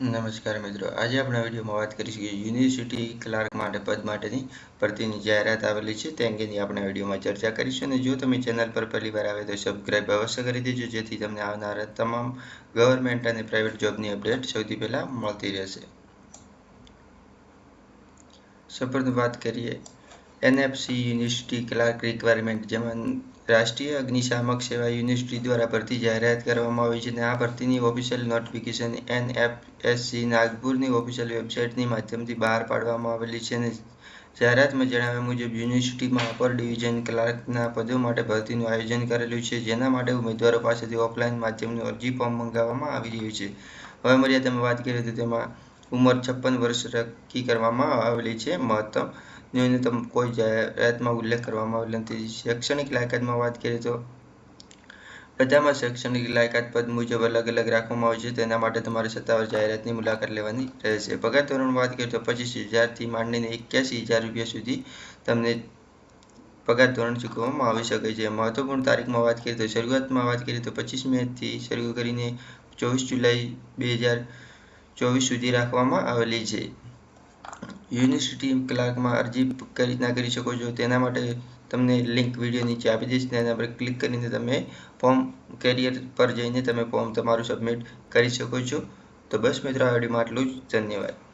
નમસ્કાર મિત્રો. આજે આપણે વિડીયોમાં વાત કરીશું કે યુનિવર્સિટી ક્લાર્ક માટે, પદ માટેની ભરતીની જાહેરાત આવેલી છે. તે અંગેની આપણે વિડીયોમાં ચર્ચા કરીશું અને જો તમે ચેનલ પર પહેલી વાર આવે તો સબસ્ક્રાઇબ અવશ્ય કરી દેજો, જેથી તમને આવનારા તમામ ગવર્મેન્ટ અને પ્રાઇવેટ જોબની અપડેટ સૌથી પહેલાં મળતી રહેશે. સૌપ્રથમ વાત કરીએ. એનએફસી યુનિવર્સિટી ક્લાર્ક રિક્વાયરમેન્ટ જેમાં રાષ્ટ્રીય અગ્નિશામક સેવા યુનિવર્સિટી દ્વારા ભરતી જાહેરાત કરવામાં આવી છે અને આ ભરતીની ઓફિશિયલ નોટિફિકેશન એનએફએસસી નાગપુરની ઓફિશિયલ વેબસાઇટની માધ્યમથી બહાર પાડવામાં આવેલી છે અને જાહેરાતમાં જણાવ્યા મુજબ, યુનિવર્સિટીમાં અપર ડિવિઝન ક્લાર્કના પદો માટે ભરતીનું આયોજન કરેલું છે, જેના માટે ઉમેદવારો પાસેથી ઓફલાઈન માધ્યમનું અરજી ફોર્મ મંગાવવામાં આવી રહ્યું છે. હવે મર્યાદામાં વાત કરીએ તો તેમાં ઉંમર છપ્પન વર્ષ નક્કી કરવામાં આવેલી છે. મહત્તમ ન્યૂનતમ કોઈ જાહેરાતમાં ઉલ્લેખ કરવામાં આવેલ નથી. શૈક્ષણિક લાયકાતમાં વાત કરીએ તો બધામાં શૈક્ષણિક લાયકાત પદ મુજબ અલગ અલગ રાખવામાં આવે છે. તેના માટે તમારે સત્તાવાર જાહેરાતની મુલાકાત લેવાની રહેશે. પગાર ધોરણ વાત કરીએ તો પચીસ હજારથી માંડીને એક્યાસી હજાર રૂપિયા સુધી તમને પગાર ધોરણ ચૂકવવામાં આવી શકે છે. મહત્વપૂર્ણ તારીખમાં વાત કરીએ તો શરૂઆતમાં વાત કરીએ તો પચીસ મેથી શરૂ કરીને ચોવીસ જુલાઈ બે હજાર ચોવીસ સુધી રાખવામાં આવેલી છે. યુનિવર્સિટી ક્લાર્કમાં અરજી કઈ રીતના કરી શકો છો, તેના માટે તમને લિંક વીડિયો નીચે આપી દઈશ તેના પર ક્લિક કરીને તમે ફોર્મ કેરિયર પર જઈને તમે ફોર્મ તમારું સબમિટ કરી શકો છો. તો બસ મિત્રો, આ વિડીયોમાં આટલું જ. ધન્યવાદ.